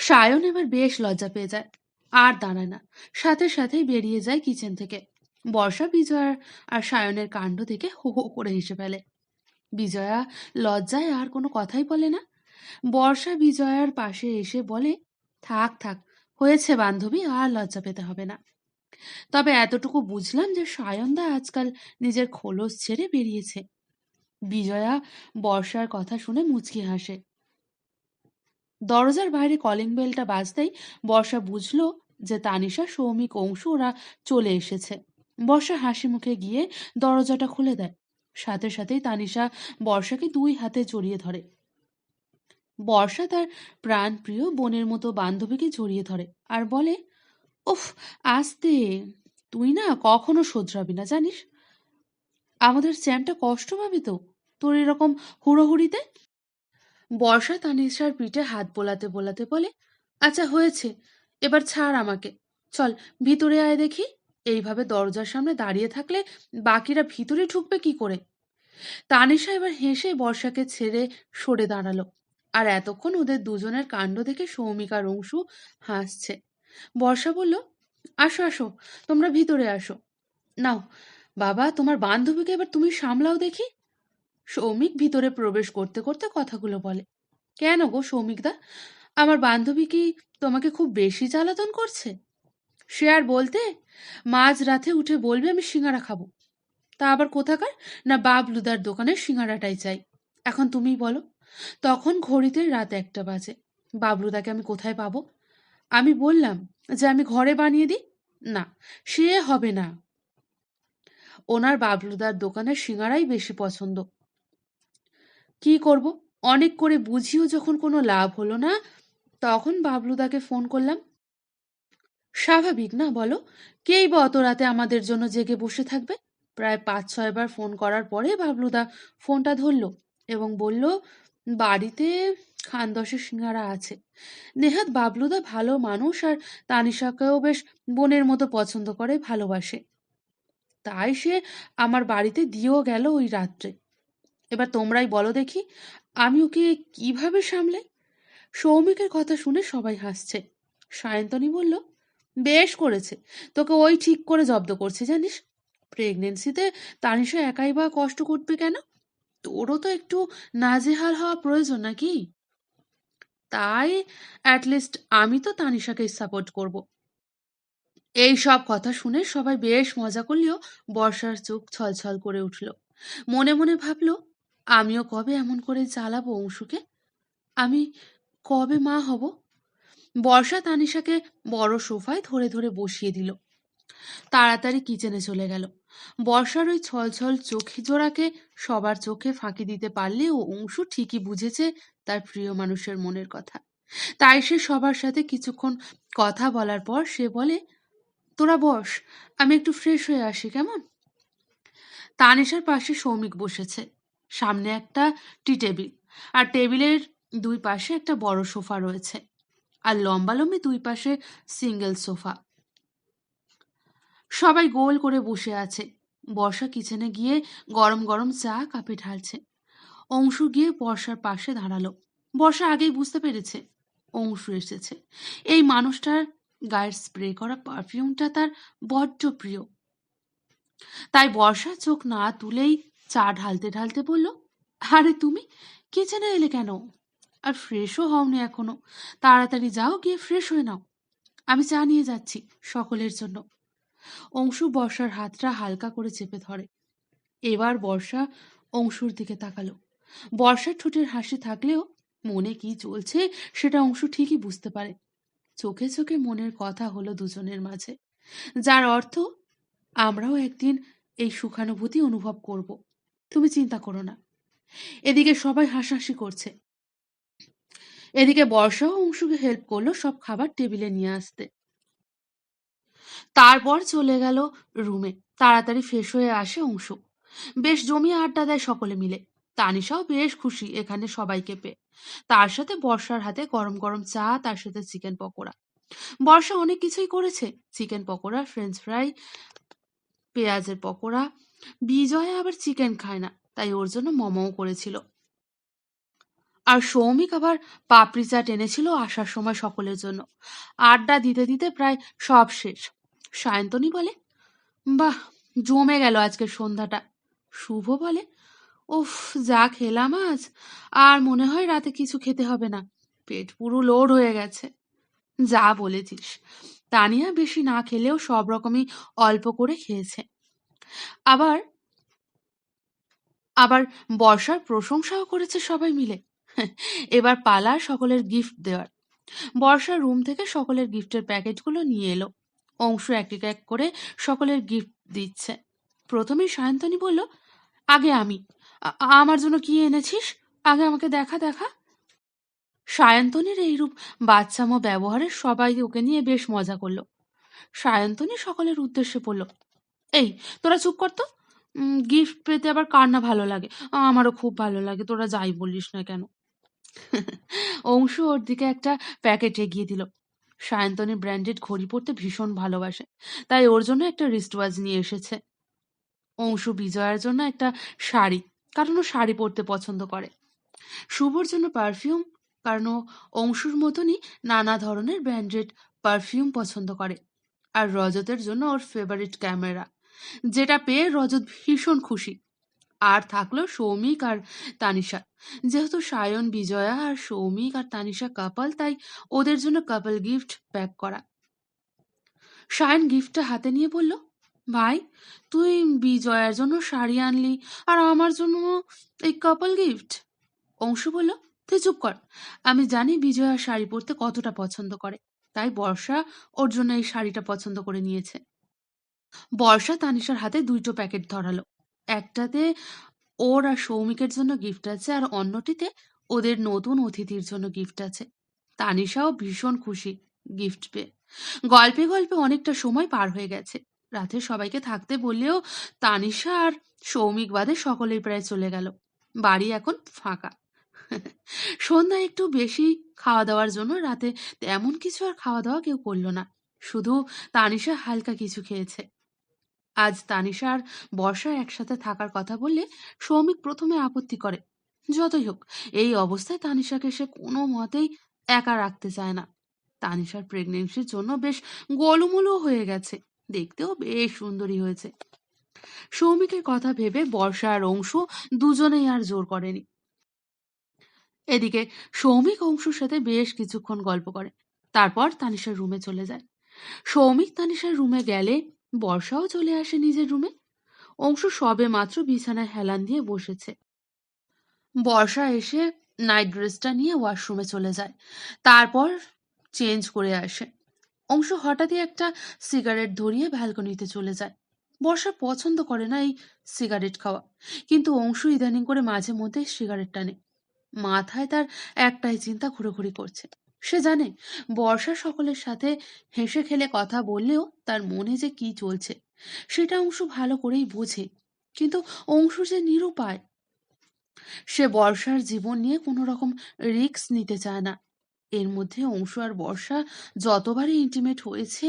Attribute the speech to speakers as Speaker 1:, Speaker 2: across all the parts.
Speaker 1: সায়ন এবার বেশ লজ্জা পেয়ে যায়। আর দাঁড়ায় না। সাথে সাথেই বেরিয়ে যায় কিচেন থেকে। বর্ষা বিজয়ার আর সায়নের কাণ্ড থেকে হো হো করে হেসে ফেলে। বিজয়া লজ্জায় আর কোনো কথাই বলে না। বর্ষা, বিজয়ার পাশে এসে বলে, থাক থাক, হয়েছে বান্ধবী, আর লজ্জা পেতে হবে না। তবে এতটুকু বুঝলাম যে সায়নদা আজকাল নিজের খোলস ছেড়ে বেরিয়েছে। বিজয়া বর্ষার কথা শুনে মুচকি হাসে। দরজার বাইরে কলিং বেলটা বাজতেই বর্ষা বুঝলো যে তানিশা, সৌমিক, অংশ, ওরা চলে এসেছে। বর্ষা হাসি মুখে গিয়ে দরজাটা খুলে দেয়। সাথে সাথেই তানিশা বর্ষাকে দুই হাতে জড়িয়ে ধরে। বর্ষা তার প্রাণ প্রিয় বোনের মতো বান্ধবীকে জড়িয়ে ধরে আর বলে, উফ, আস্তে, তুই না কখনো শোধরাবি না, জানিস? আমাদের চ্যামটা কষ্ট পাবে তো? তোর এরকম হুড়োহুড়িতে? বর্ষা তানিশার পিঠে হাত বোলাতে বোলাতে বলে আচ্ছা হয়েছে। এবার ছাড় আমাকে। চল, ভিতরে আয় দেখি। এইভাবে দরজার সামনে দাঁড়িয়ে থাকলে বাকিরা ভিতরে ঢুকবে কি করে? তানিশা এবার হেসে বর্ষাকে ছেড়ে সরে দাঁড়াল। আর এতক্ষণ ওদের দুজনের কাণ্ড দেখে সৌমিক আর অংশু হাসছে। বর্ষা বলল, আসো আসো, তোমরা ভিতরে আসো। নাও, বাবা, তোমার বান্ধবীকে এবার তুমি সামলাও দেখি। সৌমিক ভিতরে প্রবেশ করতে করতে কথাগুলো বলে, কেন গো সৌমিকদা? আমার বান্ধবী কি তোমাকে খুব বেশি জ্বালাতন করছে? সে আর বলতে, মাঝ রাতে উঠে বলবে আমি সিঙ্গারা খাব। তা আবার কোথাকার? না বাবলুদার দোকানের সিঙ্গারাটাই চাই। এখন তুমিই বলো, তখন ঘড়িতে রাত একটা বাজে। বাবলুদাকে আমি কোথায় পাবো? আমি বললাম যে আমি ঘরে বানিয়ে দিই? না, সে হবে না। ওনার বাবলুদার দোকানের সিঙ্গারাই বেশি পছন্দ। কি করব? অনেক করে বুঝিও যখন কোনো লাভ হলো না, তখন বাবলুদাকে ফোন করলাম। স্বাভাবিক না বলো? কেই বা অত রাতে আমাদের জন্য জেগে বসে থাকবে? প্রায় পাঁচ ছয়বার ফোন করার পরে বাবলুদা ফোনটা ধরলো এবং বলল, বাড়িতে খান দশের সিঙ্গারা আছে। নেহাত বাবলুদা ভালো মানুষ আর তানিশাকেও বেশ বোনের মতো পছন্দ করে, ভালোবাসে। তাই সে আমার বাড়িতে দিয়েও গেল ওই রাত্রে। এবার তোমরাই বলো দেখি, আমি ওকে কীভাবে সামলাই? সৌমিকের কথা শুনে সবাই হাসছে। সায়ন্তনী বলল, বেশ করেছে। তোকে ওই ঠিক করে জব্দ করছে, জানিস? প্রেগনেন্সিতে তানিশা একাই বা কষ্ট করবে কেন? তোরও তো একটু নাজেহাল হওয়া প্রয়োজন নাকি? তাই অ্যাটলিস্ট আমি তো তানিশাকে সাপোর্ট করব। এই সব কথা শুনে সবাই বেশ মজা করলেও বর্ষার চোখ ছলছল করে উঠল। মনে মনে ভাবলো আমিও কবে এমন করে জ্বালাবো অংশুকে? আমি কবে মা হব? বর্ষা তানিশাকে বড় সোফায় ধরে ধরে বসিয়ে দিল। তাড়াতাড়ি কিচেনে চলে গেল। বর্ষার ওই ছলছল চোখে জোড়াকে সবার চোখে ফাঁকি দিতে পারলেও অংশু ঠিকই বুঝেছে তার প্রিয় মানুষের মনের কথা। তাই সে সবার সাথে কিছুক্ষণ কথা বলার পর সে বলে, তোরা বস, আমি একটু ফ্রেশ হয়ে আসি, কেমন? তানিশার পাশে সৌমিক বসেছে। সামনে একটা টি টেবিল আর টেবিলের দুই পাশে একটা বড় সোফা রয়েছে আর লম্বালম্বি দুই পাশে সিঙ্গেল সোফা। সবাই গোল করে বসে আছে। বর্ষা কিচেনে গিয়ে গরম গরম চা কাপে ঢালছে। অংশু গিয়ে বর্ষার পাশে দাঁড়াল। বর্ষা আগেই বুঝতে পেরেছে, অংশু এসেছে। এই মানুষটার গায়ের স্প্রে করা পারফিউমটা তার বড্ড প্রিয়। তাই বর্ষা চোখ না তুলেই চা ঢালতে ঢালতে বলল, আরে তুমি কিচেনে এলে কেন? আর ফ্রেশও হওনি এখনও। তাড়াতাড়ি যাও, গিয়ে ফ্রেশ হয়ে নাও। আমি চা নিয়ে যাচ্ছি সকলের জন্য। অংশু বর্ষার হাতটা হালকা করে চেপে ধরে। এবার বর্ষা অংশুর দিকে তাকালো। বর্ষার ঠোঁটের হাসি থাকলেও মনে কি চলছে সেটা অংশু ঠিকই বুঝতে পারে। চোখে চোখে মনের কথা হলো দুজনের মাঝে। যার অর্থ, আমরাও একদিন এই সুখানুভূতি অনুভব করব। তুমি চিন্তা করো না। এদিকে সবাই হাসাহাসি করছে। এদিকে বর্ষাও অংশুকে হেল্প করল সব খাবার টেবিলে নিয়ে আসতে। তারপর চলে গেল রুমে তাড়াতাড়ি ফ্রেশ হয়ে আসে অংশু। বেশ জমিয়ে আড্ডা দেয় সকলে মিলে। তানিশাও বেশ খুশি এখানে সবাইকে পেয়ে। তার সাথে বর্ষার হাতে গরম গরম চা, তার সাথে চিকেন পকোড়া। বর্ষা অনেক কিছুই করেছে। চিকেন পকোড়া ফ্রেঞ্চ ফ্রাই পেঁয়াজের পকোড়া বিজয় আবার চিকেন খায় না, তাই ওর জন্য মোমোও করেছিল। আর সৌমিক আবার পাপড়ি চাট এনেছিল আসার সময় সকলের জন্য। আড্ডা দিতে দিতে প্রায় সব শেষ। সায়ন্তনী বলে, বাহ, জমে গেল আজকের সন্ধ্যাটা। শুভ বলে, উফ, যা খেলাম আজ, আর মনে হয় রাতে কিছু খেতে হবে না। পেট পুরো লোড হয়ে গেছে। যা বলেছিস। তানিয়া বেশি না খেলেও সব রকমই অল্প করে খেয়েছে। আবার আবার বর্ষার প্রশংসাও করেছে সবাই মিলে। এবার পালা সকলের গিফট দেওয়ার। বর্ষার রুম থেকে সকলের গিফটের প্যাকেটগুলো নিয়ে এলো। অংশ এক এক করে সকলের গিফট দিচ্ছে। প্রথমেই সায়ন্তনী বলল, আগে আমি। আমার জন্য কি এনেছিস? আগে আমাকে দেখা দেখা। সায়ন্তনীর এইরূপ বাচ্চামো ব্যবহারে সবাই ওকে নিয়ে বেশ মজা করল। সায়ন্তনী সকলের উদ্দেশ্যে বলল এই, তোরা চুপ কর তো। গিফট পেতে আবার কার না ভালো লাগে? আমারও খুব ভালো লাগে, তোরা যাই বলিস না কেন? অংশু ওর দিকে একটা প্যাকেট এগিয়ে দিল। সায়ন্তনী ব্র্যান্ডেড ঘড়ি পরতে ভীষণ ভালোবাসে, তাই ওর জন্য একটা রিস্ট ওয়াচ নিয়ে এসেছে। অংশু বিজয়ার জন্য একটা শাড়ি, কারণ ও শাড়ি পরতে পছন্দ করে। শুভর জন্য পারফিউম কারণ ও অংশুর মতনই নানা ধরনের ব্র্যান্ডেড পারফিউম পছন্দ করে। আর রজতের জন্য ওর ফেভারিট ক্যামেরা যেটা পেয়ে রজত ভীষণ খুশি। আর থাকল সৌমিক আর তানিশা। যেহেতু সায়ন, বিজয়া আর সৌমিক আর তানিশা কাপল তাই ওদের জন্য কাপল গিফট প্যাক করা। সায়ন গিফটটা হাতে নিয়ে বলল, ভাই, তুই বিজয়ার জন্য শাড়ি আনলি আর আমার জন্য এই কাপল গিফট অংশু বলল তুই চুপ কর। আমি জানি বিজয়া শাড়ি পরতে কতটা পছন্দ করে। তাই বর্ষা ওর জন্য এই শাড়িটা পছন্দ করে নিয়েছে। বর্ষা তানিশার হাতে দুইটো প্যাকেট ধরালো। একটাতে ওর আর সৌমিকের জন্য গিফট আছে আর অন্যটিতে ওদের নতুন অতিথির জন্য গিফট আছে। তানিশাও ভীষণ খুশি গিফট পেয়ে। গল্পে গল্পে অনেকটা সময় পার হয়ে গেছে। রাতে সবাইকে থাকতে বললেও তানিশা আর সৌমিক বাদে সকলেই প্রায় চলে গেল। বাড়ি এখন ফাঁকা। সন্ধ্যায় একটু বেশি খাওয়া দাওয়ার জন্য রাতে তেমন কিছু আর খাওয়া দাওয়া কেউ করল না। শুধু তানিশা হালকা কিছু খেয়েছে। আজ তানিশা আর বর্ষা একসাথে থাকার কথা বললে সৌমিক প্রথমে আপত্তি করে, যতই হোক, এই অবস্থায় তানিশাকে সে কোনো মতেই একা রাখতে চায় না। তানিশার প্রেগনেন্সির জন্য বেশ গোলুমুলু হয়ে গেছে, দেখতেও বেশ সুন্দরী হয়েছে। সৌমিকের কথা ভেবে বর্ষা আর অংশু দুজনেই আর জোর করেনি। এদিকে সৌমিক অংশুর সাথে বেশ কিছুক্ষণ গল্প করে, তারপর তানিশার রুমে চলে যায়। সৌমিক তানিশার রুমে গেলে বর্ষাও চলে আসে নিজের রুমে। অংশু সবে মাত্র বিছানায় হেলান দিয়ে বসেছে। বর্ষা এসে নাইট ড্রেসটা নিয়ে ওয়াশরুমে চলে যায়। তারপর চেঞ্জ করে আসে। অংশু হঠাৎই একটা সিগারেট ধরিয়ে ব্যালকনিতে চলে যায়। বর্ষা পছন্দ করে না এই সিগারেট খাওয়া। কিন্তু অংশু ইদানিং করে মাঝে মধ্যে সিগারেট টানে। মাথায় তার একটাই চিন্তা ঘুরোঘুরি করছে। সে জানে বর্ষা সকলের সাথে হেসে খেলে কথা বললেও তার মনে যে কি চলছে, সেটা অংশু ভালো করেই বোঝে। কিন্তু অংশু যে নিরুপায়, সে বর্ষার জীবন নিয়ে কোনো রকম রিস্ক নিতে চায় না। এর মধ্যে অংশু আর বর্ষা যতবারই ইন্টিমেট হয়েছে,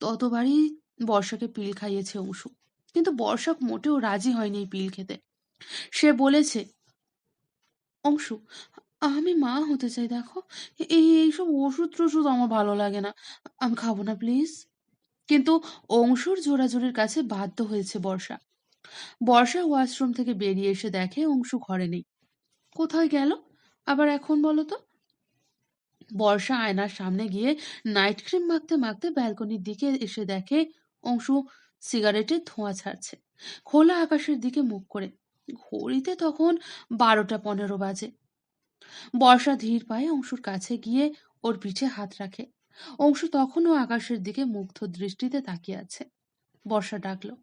Speaker 1: ততবারই বর্ষাকে পিল খাইয়েছে অংশু। কিন্তু বর্ষা মোটেও রাজি হয়নি পিল খেতে। সে বলেছে, অংশু আমি মা হতে চাই, দেখো। এই, এইসব ওষুধ টষুধ আমার ভালো লাগে না। আমি খাব না প্লিজ কিন্তু অংশুর জোরাজোরির কাছে বাধ্য হয়েছে বর্ষা। বর্ষা ওয়াশরুম থেকে বেরিয়ে এসে দেখে অংশু ঘরে নেই। কোথায় গেল? আবার এখন বলো তো? বর্ষা আয়নার সামনে গিয়ে নাইট ক্রিম মাখতে মাখতে ব্যালকনির দিকে এসে দেখে অংশু সিগারেটের ধোঁয়া ছাড়ছে। খোলা আকাশের দিকে মুখ করে। ঘড়িতে তখন বারোটা পনেরো বাজে। বর্ষা ধীর পায়ে অংশুর কাছে গিয়ে ওর পিঠে হাত রাখে। অংশু তখনও আকাশের দিকে মুগ্ধ দৃষ্টিতে তাকিয়ে আছে। বর্ষা ডাকলো,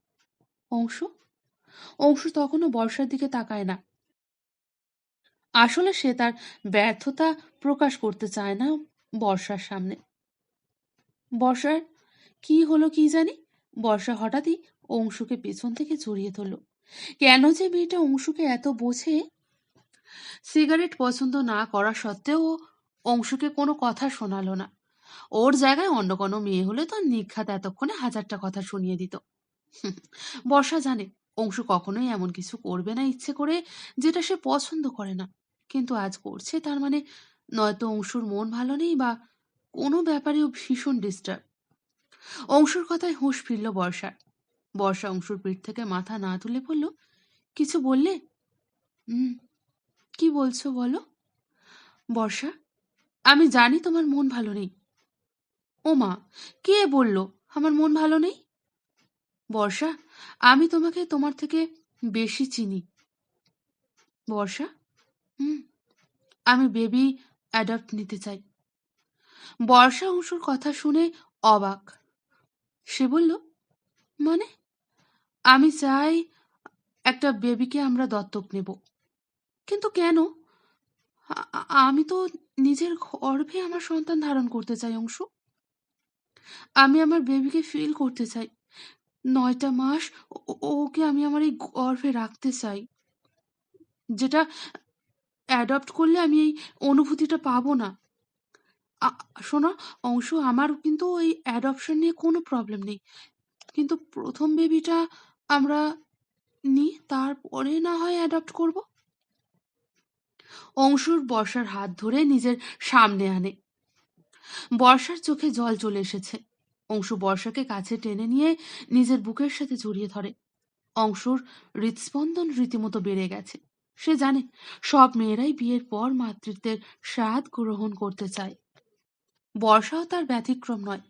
Speaker 1: অংশু? অংশু তখনও বর্ষার দিকে তাকায় না। আসলে সে তার ব্যর্থতা প্রকাশ করতে চায় না বর্ষার সামনে। বর্ষার কি হলো কি জানি? বর্ষা হঠাৎই অংশুকে পেছন থেকে জড়িয়ে ধরল। কেন যে মেয়েটা অংশুকে এত বোঝে সিগারেট পছন্দ না করা সত্ত্বেও অংশুকে কোনো কথা শোনালো না। ওর জায়গায় অন্য কোনো মেয়ে হলে তো নিঘাত এতক্ষণে হাজারটা কথা শুনিয়ে দিত। বর্ষা জানে, অংশু কখনোই এমন কিছু করবে না ইচ্ছে করে যেটা সে পছন্দ করে না। কিন্তু আজ করছে তার মানে নয়তো অংশুর মন ভালো নেই বা কোনো ব্যাপারেও ভীষণ ডিস্টার্ব অংশুর কথায় হুঁশ ফিরল বর্ষার। বর্ষা অংশুর পিঠ থেকে মাথা না তুলে বলল, কিছু বললে? হুম কি বলছো বলো? বর্ষা, আমি জানি তোমার মন ভালো নেই। ও মা, কে বলল আমার মন ভালো নেই? বর্ষা, আমি তোমাকে তোমার থেকে বেশি চিনি। বর্ষা, হুম, আমি বেবি অ্যাডাপ্ট নিতে চাই। বর্ষা অংশুর কথা শুনে অবাক। সে বলল মানে? আমি চাই একটা বেবিকে আমরা দত্তক নেব। কিন্তু কেন? আমি তো নিজের গর্ভে আমার সন্তান ধারণ করতে চাই, অংশ। আমি আমার বেবিকে ফিল করতে চাই। নয়টা মাস ওকে আমি আমার এই গর্ভে রাখতে চাই। যেটা অ্যাডপ্ট করলে আমি এই অনুভূতিটা পাবো না। শোনো, অংশ, আমার কিন্তু ওই অ্যাডপশন নিয়ে কোনো প্রবলেম নেই। কিন্তু প্রথম বেবিটা আমরা নিই, তারপরে না হয় অ্যাডপ্ট করব। অংশুর বর্ষার হাত ধরে নিজের সামনে আনে। বর্ষার চোখে জল চলে এসেছে। অংশু বর্ষাকে কাছে টেনে নিয়ে নিজের বুকের সাথে জড়িয়ে ধরে। অংশুর হৃদস্পন্দন রীতিমতো বেড়ে গেছে। সে জানে, সব মেয়েরাই বিয়ের পর মাতৃত্বের স্বাদ গ্রহণ করতে চায়। বর্ষাও তার ব্যতিক্রম নয়।